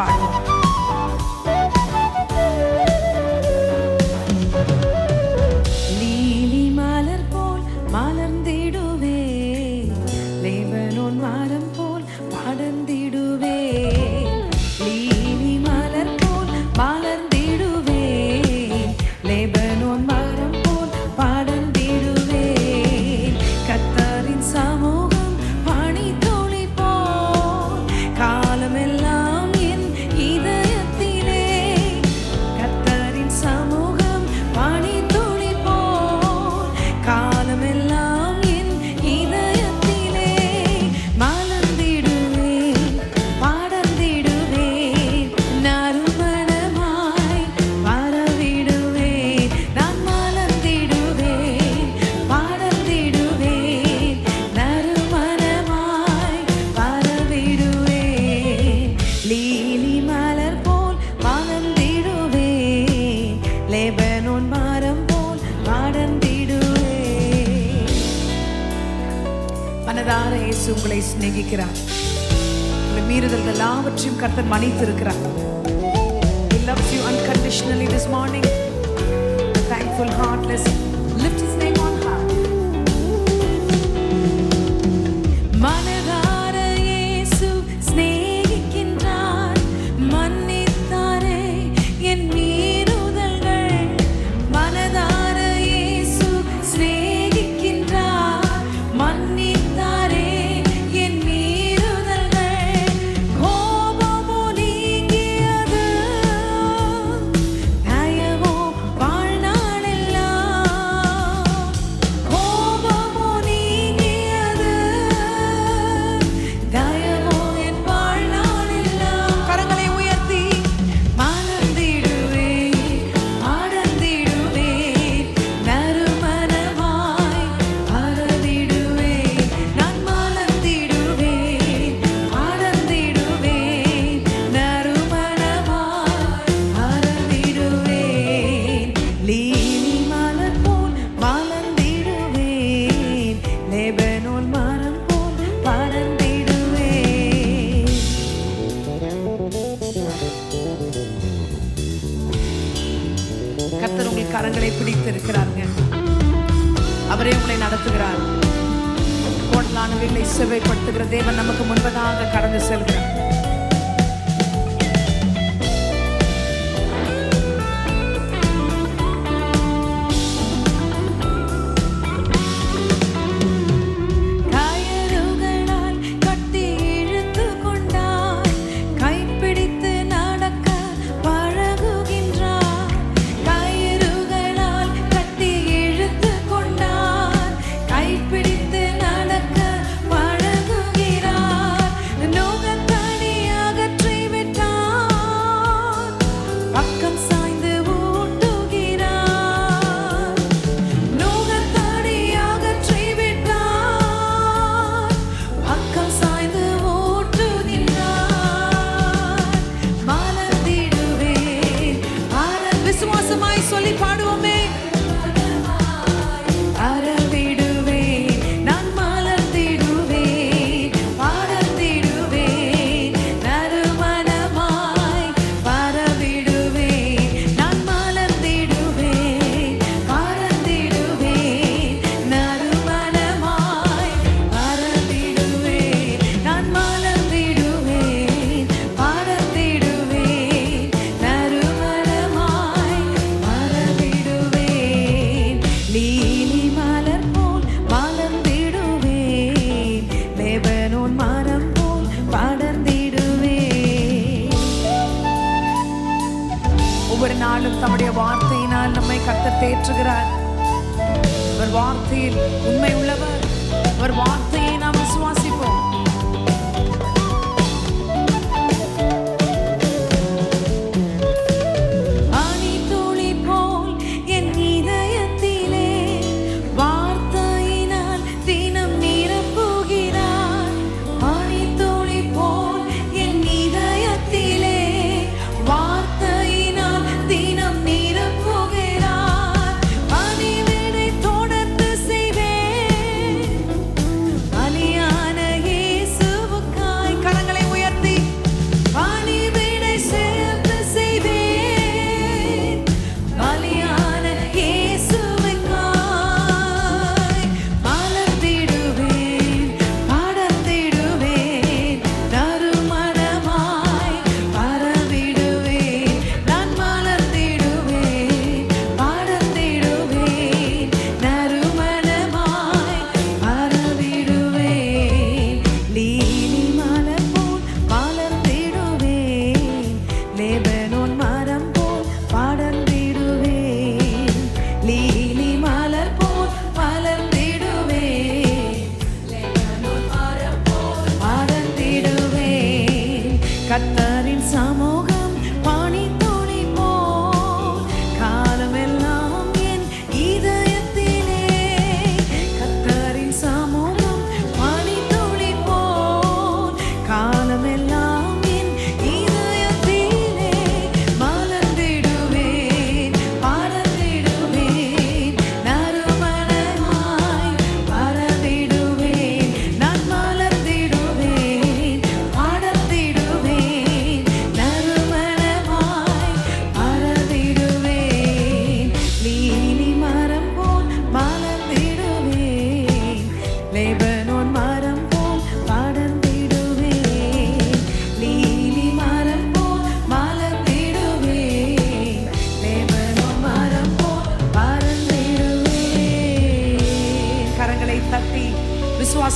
பாடுவோம். லீலி மலர் போல் மலர்ந்திடுவே தேவனோன் வாரம் போல் பாடந்திடுவே மனதார இயேசு உங்களை சிநேகிக்கிறார் இந்த மீறுதல் எல்லாவற்றையும் கர்த்தர் மன்னித்து இருக்கிறார் He loves you unconditionally this morning. Thankful heart, let's lift கரங்களை பிடித்திருக்கிறார்கள் அவரே உங்களை நடத்துகிறார். கோடலான வீட்டை செவ்வாய்ப்படுத்துகிற தேவன் நமக்கு முன்பதாக கடந்து செல்கிறார். ஒவ்வொரு நாளும் தம்முடைய வார்த்தையினால் நம்மை கத்த தேற்றுகிறார். அவர் வார்த்தையில் உண்மை உள்ளவர். அவர் வார்த்தை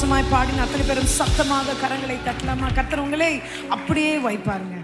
விசுவாசமாய் பாடின அத்தனை பேரும் சத்தமாக கரங்களை தட்டலாமா? கத்துறவங்களே அப்படியே வைப்பாருங்க.